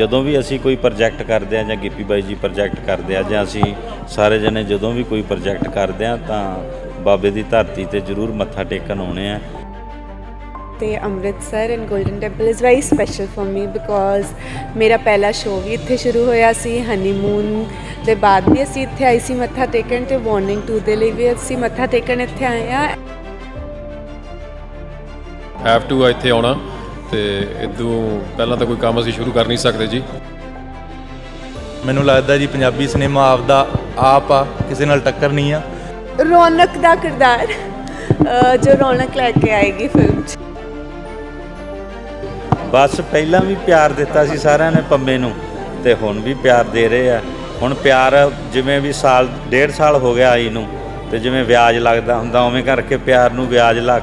ਜਦੋਂ ਵੀ ਅਸੀਂ ਕੋਈ ਪ੍ਰੋਜੈਕਟ ਕਰਦੇ ਆ ਜਾਂ ਗਿੱਪੀ ਬਾਈ ਜੀ ਪ੍ਰੋਜੈਕਟ ਕਰਦੇ ਆ ਜਾਂ ਅਸੀਂ ਸਾਰੇ ਜਣੇ ਜਦੋਂ ਵੀ ਕੋਈ ਪ੍ਰੋਜੈਕਟ ਕਰਦੇ ਆ ਤਾਂ ਬਾਬੇ ਦੀ ਧਰਤੀ ਤੇ ਜ਼ਰੂਰ ਮੱਥਾ ਟੇਕਣ ਆਉਣੇ ਆ। ਤੇ Amritsar and Golden Temple is very special for me because ਮੇਰਾ ਪਹਿਲਾ ਸ਼ੋਅ ਵੀ ਇੱਥੇ ਸ਼ੁਰੂ ਹੋਇਆ ਸੀ ਹਨੀਮੂਨ ਦੇ ਬਾਅਦ ਵੀ ਅਸੀਂ ਇੱਥੇ ਆਈ ਸੀ ਮੱਥਾ ਟੇਕਣ ਤੇ ਵਾਰਨਿੰਗ 2 ਦੇ ਲਈ ਵੀ ਅਸੀਂ ਮੱਥਾ ਟੇਕਣ ਇੱਥੇ ਆਏ ਆ ਹੈਵ ਟੂ ਇੱਥੇ ਆਉਣਾ। ਤੇ ਇਦੋਂ ਪਹਿਲਾਂ ਤਾਂ ਕੋਈ ਕੰਮ ਅਸੀਂ ਸ਼ੁਰੂ ਕਰ ਨਹੀਂ ਸਕਦੇ ਜੀ। ਮੈਨੂੰ ਲੱਗਦਾ ਜੀ ਪੰਜਾਬੀ ਸਿਨੇਮਾ ਆਪਦਾ ਆਪ ਆ ਕਿਸੇ ਨਾਲ ਟੱਕਰ ਨਹੀਂ ਆ। ਰੌਣਕ ਦਾ ਕਿਰਦਾਰ ਜੋ ਰੌਣਕ ਲੈ ਕੇ ਆਏਗੀ ਫਿਲਮ 'ਚ। ਬਸ ਪਹਿਲਾਂ ਵੀ ਪਿਆਰ ਦਿੱਤਾ ਸੀ ਸਾਰਿਆਂ ਨੇ ਪੰਮੇ ਨੂੰ ਤੇ ਹੁਣ ਵੀ ਪਿਆਰ ਦੇ ਰਹੇ ਆ। ਹੁਣ ਪਿਆਰ ਜਿਵੇਂ ਵੀ ਸਾਲ ਡੇਢ ਸਾਲ ਹੋ ਗਿਆ ਆਈ ਨੂੰ ਤੇ ਜਿਵੇਂ ਵਿਆਜ ਲੱਗਦਾ ਹੁੰਦਾ ਉਵੇਂ ਕਰਕੇ ਪਿਆਰ ਨੂੰ ਵਿਆਜ ਲੱਗ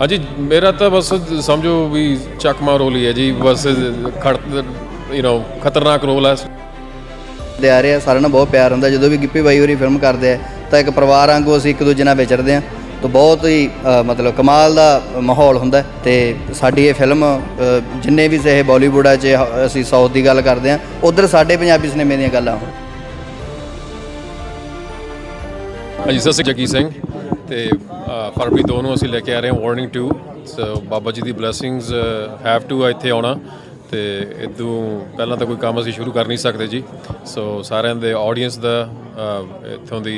ਹਾਂਜੀ ਮੇਰਾ ਤਾਂ ਬਸ ਸਮਝੋ ਵੀ ਚੱਕਮਾ ਰੋਲ ਹੀ ਹੈ ਜੀ ਬਸ ਖੜ ਯੂ نو ਖਤਰਨਾਕ ਰੋਲ ਹੈ ਦੇ ਆ ਰਹੇ ਸਾਰਿਆਂ ਨਾਲ ਬਹੁਤ ਪਿਆਰ ਹੁੰਦਾ ਜਦੋਂ ਵੀ ਗਿੱਪੀ ਬਾਈ ਹੋਰੀ ਫਿਲਮ ਕਰਦੇ ਆ ਤਾਂ ਇੱਕ ਪਰਿਵਾਰ ਵਾਂਗੂ ਅਸੀਂ ਇੱਕ ਦੂਜੇ ਨਾਲ ਵਿਚਰਦੇ ਆ ਤਾਂ ਬਹੁਤ ਹੀ ਮਤਲਬ ਕਮਾਲ ਦਾ ਮਾਹੌਲ ਹੁੰਦਾ ਤੇ ਸਾਡੀ ਇਹ ਫਿਲਮ ਜਿੰਨੇ ਵੀ ਇਹ ਬਾਲੀਵੁੱਡ ਆ ਚ ਅਸੀਂ ਸਾਊਥ ਦੀ ਗੱਲ ਕਰਦੇ ਆ ਉਧਰ ਸਾਡੇ ਪੰਜਾਬੀ ਸਿਨੇਮੇ ਦੀਆਂ ਗੱਲਾਂ ਹਾਂਜੀ ਅਕਾਲ ਜੱਗੀ ਸਿੰਘ। ਤੇ ਫਰਵਰੀ 2 ਨੂੰ ਅਸੀਂ ਲੈ ਕੇ ਆ ਰਹੇ ਹਾਂ warning 2 so Baba ji the blessings have to ਇੱਥੇ ਆਉਣਾ। ਤੇ ਇਦੋਂ ਪਹਿਲਾਂ ਤਾਂ ਕੋਈ ਕੰਮ ਅਸੀਂ ਸ਼ੁਰੂ ਕਰ ਨਹੀਂ ਸਕਦੇ ਜੀ। ਸੋ ਸਾਰਿਆਂ ਦੇ ਆਡੀਅנס ਦਾ ਇੱਥੋਂ ਦੀ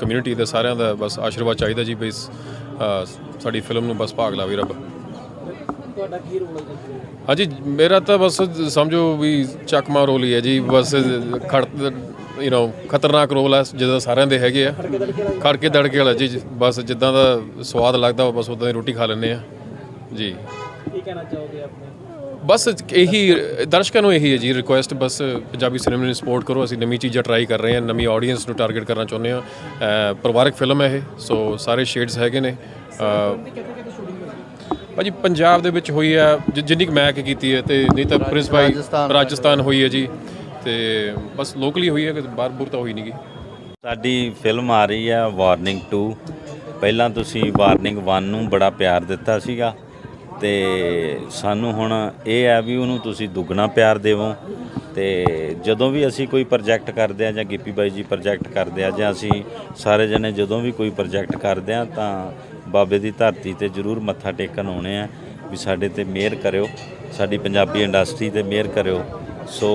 ਕਮਿਊਨਿਟੀ ਦਾ ਸਾਰਿਆਂ ਦਾ ਬਸ ਆਸ਼ੀਰਵਾਦ ਚਾਹੀਦਾ ਜੀ ਬਈ ਸਾਡੀ ਫਿਲਮ ਨੂੰ ਬਸ ਭਾਗ ਲਾਵੇ ਰੱਬ। ਹਾਂਜੀ ਮੇਰਾ ਤਾਂ ਬਸ ਸਮਝੋ ਵੀ ਚੱਕਮਾ ਰੋਲ ਹੀ ਹੈ ਜੀ। ਬਸ ਖੜ ਯੂ نو ਖਤਰਨਾਕ ਰੋਲ ਹੈ ਜਿਹਦਾ ਸਾਰਿਆਂ ਦੇ ਹੈਗੇ ਆ। ਖੜਕੇ ਦੜਕੇ ਵਾਲਾ ਜੀ ਬਸ ਜਿੱਦਾਂ ਦਾ ਸਵਾਦ ਲੱਗਦਾ ਬਸ ਉਦਾਂ ਦੀ ਰੋਟੀ ਖਾ ਲੈਂਦੇ ਆ। ਜੀ। ਬਸ ਇਹੀ ਦਰਸ਼ਕਾਂ ਨੂੰ ਇਹੀ ਹੈ ਜੀ ਰਿਕੁਐਸਟ ਬਸ ਪੰਜਾਬੀ ਸਿਨੇਮਾ ਨੂੰ ਸਪੋਰਟ ਕਰੋ ਅਸੀਂ ਨਵੀਂ ਚੀਜ਼ਾਂ ਟਰਾਈ ਕਰ ਰਹੇ ਹਾਂ ਨਵੀਂ ਆਡੀਅנס ਨੂੰ ਟਾਰਗੇਟ ਕਰਨਾ ਚਾਹੁੰਦੇ ਹਾਂ। ਪਰਿਵਾਰਕ ਫਿਲਮ ਹੈ ਇਹ ਸੋ ਸਾਰੇ ਸ਼ੇਡਸ ਹੈਗੇ ਨੇ। ਭਾਜੀ ਪੰਜਾਬ ਦੇ ਵਿੱਚ ਹੋਈ ਆ ਜਿੰਨੀ ਕਿ ਮੈਂ ਕੀਤੀ ਹੈ ਤੇ ਨਹੀਂ ਤਾਂ ਪ੍ਰਿੰਸ ਭਾਈ ਰਾਜਸਥਾਨ ਹੋਈ ਹੈ ਜੀ। ਤੇ ਬਸ ਲੋਕਲੀ ਹੋਈ ਹੈ ਕਿ ਬਾਹਰ ਬੂਰ ਤਾਂ ਹੋਈ ਨਹੀਂਗੀ ਸਾਡੀ ਫਿਲਮ ਆ ਰਹੀ ਹੈ ਵਾਰਨਿੰਗ 2 ਪਹਿਲਾਂ ਤੁਸੀਂ ਵਾਰਨਿੰਗ 1 ਨੂੰ ਬੜਾ ਪਿਆਰ ਦਿੱਤਾ ਸੀਗਾ ਤੇ ਸਾਨੂੰ ਹੁਣ ਇਹ ਹੈ ਵੀ ਉਹਨੂੰ ਤੁਸੀਂ ਦੁੱਗਣਾ ਪਿਆਰ ਦੇਵੋ ਤੇ ਜਦੋਂ ਵੀ ਅਸੀਂ ਕੋਈ ਪ੍ਰੋਜੈਕਟ ਕਰਦੇ ਆ ਜਾਂ ਗਿੱਪੀ ਬਾਈ ਜੀ ਪ੍ਰੋਜੈਕਟ ਕਰਦੇ ਆ ਜਾਂ ਅਸੀਂ ਸਾਰੇ ਜਣੇ ਜਦੋਂ ਵੀ ਕੋਈ ਪ੍ਰੋਜੈਕਟ ਕਰਦੇ ਆ ਤਾਂ ਬਾਬੇ ਦੀ ਧਰਤੀ ਤੇ ਜ਼ਰੂਰ ਮੱਥਾ ਟੇਕਣ ਆਉਣੇ ਆ ਵੀ ਸਾਡੇ ਤੇ ਮਿਹਰ ਕਰਿਓ, ਸਾਡੀ ਪੰਜਾਬੀ ਇੰਡਸਟਰੀ ਤੇ ਮਿਹਰ ਕਰਿਓ। ਸੋ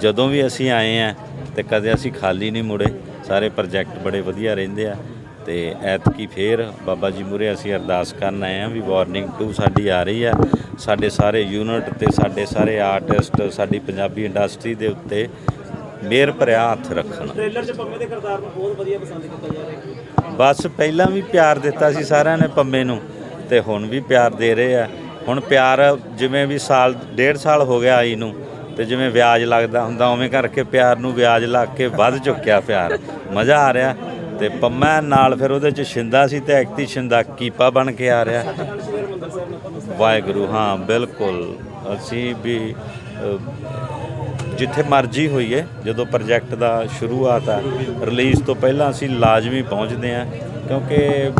ਜਦੋਂ ਵੀ ਅਸੀਂ ਆਏ ਆ ਤੇ ਕਦੇ ਅਸੀਂ ਖਾਲੀ ਨਹੀਂ ਮੁੜੇ ਸਾਰੇ ਪ੍ਰੋਜੈਕਟ ਬੜੇ ਵਧੀਆ ਰਹਿੰਦੇ ਆ ਤੇ ਐਤਕੀ ਫੇਰ ਬਾਬਾ ਜੀ ਮੂਰੇ ਅਸੀਂ ਅਰਦਾਸ ਕਰਨ ਆਏ ਆ ਵੀ ਵਾਰਨਿੰਗ 2 ਸਾਡੀ ਆ ਰਹੀ ਆ। ਸਾਡੇ ਸਾਰੇ ਯੂਨਿਟ ਤੇ ਸਾਡੇ ਸਾਰੇ ਆਰਟਿਸਟ ਸਾਡੀ ਪੰਜਾਬੀ ਇੰਡਸਟਰੀ ਦੇ ਉੱਤੇ ਮਿਹਰ ਭਰਿਆ ਹੱਥ ਰੱਖਣ। ਟ੍ਰੇਲਰ 'ਚ ਪੰਮੇ ਦੇ ਕਿਰਦਾਰ ਨੂੰ ਬਹੁਤ ਵਧੀਆ ਪਸੰਦ ਕੀਤਾ ਜਾ ਰਿਹਾ ਬਸ ਪਹਿਲਾਂ ਵੀ ਪਿਆਰ ਦਿੱਤਾ ਸੀ ਸਾਰਿਆਂ ਨੇ ਪੰਮੇ ਨੂੰ ਤੇ ਹੁਣ ਵੀ ਪਿਆਰ ਦੇ ਰਹੇ ਆ। ਹੁਣ ਪਿਆਰ ਜਿਵੇਂ ਵੀ ਸਾਲ ਡੇਢ ਸਾਲ ਹੋ ਗਿਆ ਆਈ ਨੂੰ ਤੇ ਜਿਵੇਂ ਵਿਆਜ ਲੱਗਦਾ ਹੁੰਦਾ, ਉਵੇਂ ਕਰਕੇ ਪਿਆਰ ਨੂੰ ਵਿਆਜ ਲੱਗ ਕੇ ਵੱਧ ਚੁੱਕਿਆ ਪਿਆਰ। ਮਜ਼ਾ ਆ ਰਿਹਾ ਤੇ ਪੰਮਾ ਨਾਲ ਫਿਰ ਉਹਦੇ ਚ ਸ਼ਿੰਦਾ ਸੀ ਤੇ ਐਕਤੀ ਸ਼ਿੰਦਾ ਕੀਪਾ ਬਣ ਕੇ ਆ ਰਿਹਾ। ਵਾਹਿਗੁਰੂ, ਹਾਂ, ਬਿਲਕੁਲ। ਅਸੀਂ ਵੀ ਜਿੱਥੇ ਮਰਜ਼ੀ ਹੋਈਏ, ਜਦੋਂ ਪ੍ਰੋਜੈਕਟ ਦਾ ਸ਼ੁਰੂਆਤ ਆ, ਰਿਲੀਜ਼ ਤੋਂ ਪਹਿਲਾਂ ਅਸੀਂ ਲਾਜ਼ਮੀ ਪਹੁੰਚਦੇ ਹਾਂ, ਕਿਉਂਕਿ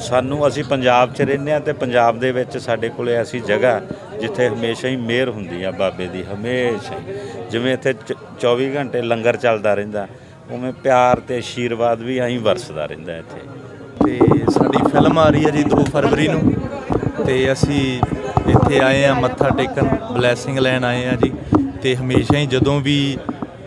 ਸਾਨੂੰ ਅਸੀਂ ਪੰਜਾਬ 'ਚ ਰਹਿੰਦੇ ਹਾਂ ਤੇ ਪੰਜਾਬ ਦੇ ਵਿੱਚ ਸਾਡੇ ਕੋਲੇ ਐਸੀ ਜਗ੍ਹਾ ਜਿੱਥੇ ਹਮੇਸ਼ਾ ਹੀ ਮਿਹਰ ਹੁੰਦੀ ਆ ਬਾਬੇ ਦੀ, ਹਮੇਸ਼ਾ ਹੀ। ਜਿਵੇਂ ਇੱਥੇ ਚ- 24 ਘੰਟੇ ਲੰਗਰ ਚੱਲਦਾ ਰਹਿੰਦਾ, ਉਵੇਂ ਪਿਆਰ ਤੇ ਆਸ਼ੀਰਵਾਦ ਵੀ ਐਂ ਵਰਸਦਾ ਰਹਿੰਦਾ ਇੱਥੇ। ਤੇ ਸਾਡੀ ਫਿਲਮ ਆ ਰਹੀ ਹੈ ਜੀ 2 ਫਰਵਰੀ ਨੂੰ, ਤੇ ਅਸੀਂ ਇੱਥੇ ਆਏ ਆ ਮੱਥਾ ਟੇਕਣ, ਬਲੇਸਿੰਗ ਲੈਣ ਆਏ ਆ ਜੀ। ਤੇ ਹਮੇਸ਼ਾ ਹੀ ਜਦੋਂ ਵੀ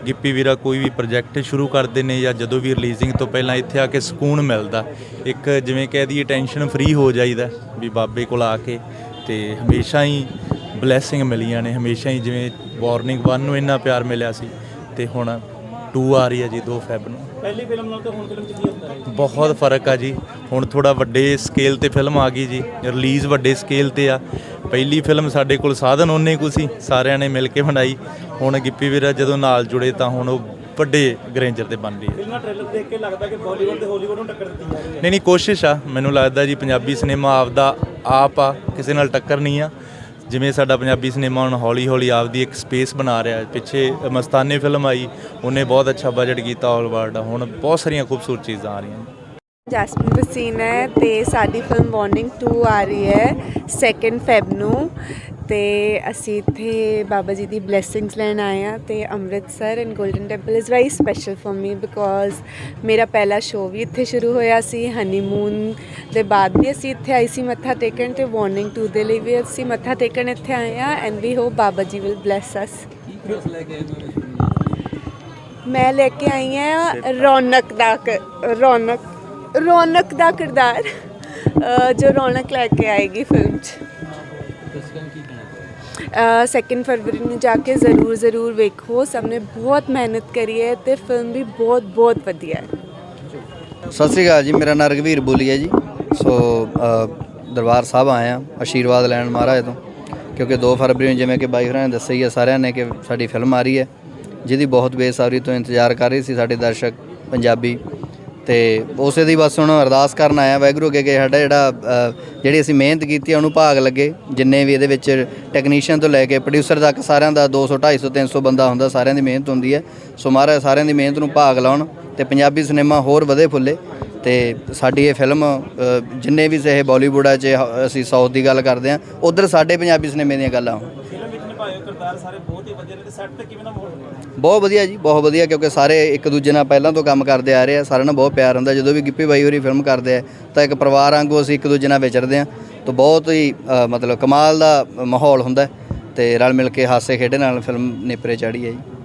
ਗਿੱਪੀ ਵੀਰਾ ਕੋਈ ਵੀ ਪ੍ਰੋਜੈਕਟ ਸ਼ੁਰੂ ਕਰਦੇ ਨੇ ਜਾਂ ਜਦੋਂ ਵੀ ਰਿਲੀਜ਼ਿੰਗ ਤੋਂ ਪਹਿਲਾਂ ਇੱਥੇ ਆ ਕੇ ਸਕੂਨ ਮਿਲਦਾ, ਇੱਕ ਜਿਵੇਂ ਕਹਿ ਦਈਏ ਟੈਨਸ਼ਨ ਫ੍ਰੀ ਹੋ ਜਾਈਦਾ ਵੀ ਬਾਬੇ ਕੋਲ ਆ ਕੇ, ਤੇ ਹਮੇਸ਼ਾ ਹੀ ਬਲੇਸਿੰਗ ਮਿਲੀਆਂ ਨੇ ਹਮੇਸ਼ਾ ਹੀ ਜਿਵੇਂ ਵਾਰਨਿੰਗ 1 ਨੂੰ ਇੰਨਾ ਪਿਆਰ ਮਿਲਿਆ ਸੀ ਤੇ ਹੁਣ 2 ਆ ਰਹੀ ਹੈ ਜੀ 2 ਫੈਬ ਨੂੰ। ਪਹਿਲੀ ਫਿਲਮ ਨਾਲ ਤਾਂ ਹੁਣ ਫਿਲਮ 'ਚ ਕੀ ਹੁੰਦਾ ਹੈ? ਬਹੁਤ ਫ਼ਰਕ ਆ ਜੀ। ਹੁਣ ਥੋੜਾ ਵੱਡੇ ਸਕੇਲ ਤੇ ਫਿਲਮ ਆ ਗਈ ਜੀ ਰਿਲੀਜ਼ ਵੱਡੇ ਸਕੇਲ ਤੇ ਆ। ਪਹਿਲੀ ਫਿਲਮ ਸਾਡੇ ਕੋਲ ਸਾਧਨ ਉਹਨੇ ਕੁ ਸੀ ਸਾਰਿਆਂ ਨੇ ਮਿਲ ਕੇ ਬਣਾਈ। ਹੁਣ ਗਿੱਪੀ ਵੀਰਾ ਜਦੋਂ ਨਾਲ ਜੁੜੇ ਤਾਂ ਹੁਣ ਉਹ ਵੱਡੇ ਗਰੇਂਜਰ ਤੇ ਬਣ ਰਹੀ ਹੈ ਫਿਲਮਾਂ ਟ੍ਰੇਲਰ ਦੇਖ ਕੇ ਲੱਗਦਾ ਕਿ ਬਾਲੀਵੁੱਡ ਤੇ ਹਾਲੀਵੁੱਡ ਨੂੰ ਟੱਕਰ ਦਿੱਤੀ ਜਾ ਰਹੀ ਹੈ। ਨਹੀਂ ਨਹੀਂ ਕੋਸ਼ਿਸ਼ ਆ। ਮੈਨੂੰ ਲੱਗਦਾ ਜੀ ਪੰਜਾਬੀ ਸਿਨੇਮਾ ਆਪਦਾ ਆਪ ਆ ਕਿਸੇ ਨਾਲ ਟੱਕਰ ਨਹੀਂ ਆ। ਜਿਵੇਂ ਸਾਡਾ ਪੰਜਾਬੀ ਸਿਨੇਮਾ ਹੁਣ ਹੌਲੀ ਹੌਲੀ ਆਪਦੀ ਇੱਕ ਸਪੇਸ ਬਣਾ ਰਿਹਾ ਪਿੱਛੇ ਮਸਤਾਨੇ ਫਿਲਮ ਆਈ, ਉਹਨੇ ਬਹੁਤ ਅੱਛਾ ਬਜਟ ਕੀਤਾ ਆਲ ਵਰਲਡ ਹੁਣ ਬਹੁਤ ਸਾਰੀਆਂ ਖੂਬਸੂਰਤ ਚੀਜ਼ਾਂ ਆ ਰਹੀਆਂ ਜੈਸਮਿਨ ਵਸੀਨ ਹੈ ਤੇ ਸਾਡੀ ਫਿਲਮ ਵਾਰਨਿੰਗ 2 ਆ ਰਹੀ ਹੈ 2 ਫੈਬ ਨੂੰ। ਤੇ ਅਸੀਂ ਇੱਥੇ ਬਾਬਾ ਜੀ ਦੀ ਬਲੇਸਿੰਗਸ ਲੈਣ ਆਏ ਆ ਤੇ Amritsar and Golden Temple is very special for me because ਮੇਰਾ ਪਹਿਲਾ ਸ਼ੋਅ ਵੀ ਇੱਥੇ ਸ਼ੁਰੂ ਹੋਇਆ ਸੀ ਹਨੀਮੂਨ ਦੇ ਬਾਅਦ ਵੀ ਅਸੀਂ ਇੱਥੇ ਆਈ ਸੀ ਮੱਥਾ ਟੇਕਣ ਤੇ ਵਾਰਨਿੰਗ 2 ਦੇ ਲਈ ਵੀ ਅਸੀਂ ਮੱਥਾ ਟੇਕਣ ਇੱਥੇ ਆਏ ਆ and we hop Baba ji will bless ਅਸ ਮੈਂ ਲੈ ਕੇ ਆਈ ਹਾਂ ਰੌਣਕ ਦਾ ਰੌਣਕ ਰੌਣਕ ਦਾ ਕਿਰਦਾਰ ਜੋ ਰੌਣਕ ਲੈ ਕੇ ਆਏਗੀ ਫਿਲਮ 'ਚ। 2 ਫਰਵਰੀ ਨੂੰ ਜਾ ਕੇ ਜ਼ਰੂਰ ਜ਼ਰੂਰ ਵੇਖੋ। ਸਭ ਨੇ ਬਹੁਤ ਮਿਹਨਤ ਕਰੀ ਹੈ ਤੇ ਫਿਲਮ ਵੀ ਬਹੁਤ ਬਹੁਤ ਵਧੀਆ ਹੈ। ਸਤਿ ਸ੍ਰੀ ਅਕਾਲ ਜੀ, ਮੇਰਾ ਨਾਮ ਰਗਵੀਰ ਬੋਲੀ ਹੈ ਜੀ ਸੋ ਦਰਬਾਰ ਸਾਹਿਬ ਆਏ ਆ ਆਸ਼ੀਰਵਾਦ ਲੈਣ ਮਹਾਰਾਜ ਤੋਂ। ਕਿਉਂਕਿ 2 ਫਰਵਰੀ ਨੂੰ ਜਿਵੇਂ ਕਿ ਬਾਈ ਹੋਰਾਂ ਨੇ ਦੱਸਿਆ ਹੈ ਸਾਰਿਆਂ ਨੇ ਕਿ ਸਾਡੀ ਫਿਲਮ ਆ ਰਹੀ ਹੈ। ਜਿਹਦੀ ਬਹੁਤ ਬੇਸਬਰੀ ਤੋਂ ਇੰਤਜ਼ਾਰ ਕਰ ਰਹੇ ਸੀ ਸਾਡੇ ਦਰਸ਼ਕ, ਪੰਜਾਬੀ। ਤੇ ਉਸੇ ਦੀ ਬਸ ਹੁਣ ਅਰਦਾਸ ਕਰਨ ਆਇਆ, ਵਾਹਿਗੁਰੂ ਅੱਗੇ ਕਿ ਸਾਡਾ ਜਿਹੜਾ ਜਿਹੜੀ ਅਸੀਂ ਮਿਹਨਤ ਕੀਤੀ ਉਹਨੂੰ ਭਾਗ ਲੱਗੇ। ਜਿੰਨੇ ਵੀ ਇਹਦੇ ਵਿੱਚ ਟੈਕਨੀਸ਼ੀਅਨ ਤੋਂ ਲੈ ਕੇ ਪ੍ਰੋਡਿਊਸਰ ਤੱਕ ਸਾਰਿਆਂ ਦਾ 200 250 300 ਬੰਦਾ ਹੁੰਦਾ, ਸਾਰਿਆਂ ਦੀ ਮਿਹਨਤ ਹੁੰਦੀ ਹੈ। ਸੋ ਮਹਾਰਾਜ ਸਾਰਿਆਂ ਦੀ ਮਿਹਨਤ ਨੂੰ ਭਾਗ ਲਾਉਣ ਤੇ ਪੰਜਾਬੀ ਸਿਨੇਮਾ ਹੋਰ ਵਧੇ ਫੁੱਲੇ। ਤੇ ਸਾਡੀ ਇਹ ਫਿਲਮ ਜਿੰਨੇ ਵੀ ਸਹੇ ਬਾਲੀਵੁੱਡ ਆ ਚ ਅਸੀਂ ਸਾਊਥ ਦੀ ਗੱਲ ਕਰਦੇ ਆ ਉਧਰ ਸਾਡੇ ਪੰਜਾਬੀ ਸਿਨੇਮੇ ਦੀਆਂ ਗੱਲਾਂ ਫਿਲਮ ਵਿੱਚ ਨਿਭਾਏ ਕਿਰਦਾਰ ਸਾਰੇ ਬਹੁਤ ਹੀ ਵਧੀਆ ਨੇ ਤੇ ਸੈੱਟ ਤੇ ਕਿਵੇਂ ਦਾ ਮਾਹੌਲ ਬਹੁਤ ਵਧੀਆ ਜੀ, ਬਹੁਤ ਵਧੀਆ ਕਿਉਂਕਿ ਸਾਰੇ ਇੱਕ ਦੂਜੇ ਨਾਲ ਪਹਿਲਾਂ ਤੋਂ ਕੰਮ ਕਰਦੇ ਆ ਰਹੇ ਆ, ਸਾਰਿਆਂ ਨਾਲ ਬਹੁਤ ਪਿਆਰ ਹੁੰਦਾ। ਜਦੋਂ ਵੀ ਗਿੱਪੀ ਬਾਈ ਹੋਰੀ ਫਿਲਮ ਕਰਦੇ ਆ, ਤਾਂ ਇੱਕ ਪਰਿਵਾਰ ਵਾਂਗੂ ਅਸੀਂ ਇੱਕ ਦੂਜੇ ਨਾਲ ਵਿਚਰਦੇ ਆ। ਤਾਂ ਬਹੁਤ ਹੀ ਮਤਲਬ ਕਮਾਲ ਦਾ ਮਾਹੌਲ ਹੁੰਦਾ ਹੈ ਤੇ ਰਲ ਮਿਲ ਕੇ ਹਾਸੇ ਖੇਡੇ ਨਾਲ ਫਿਲਮ ਨੇਪਰੇ ਚੜੀ ਹੈ ਜੀ।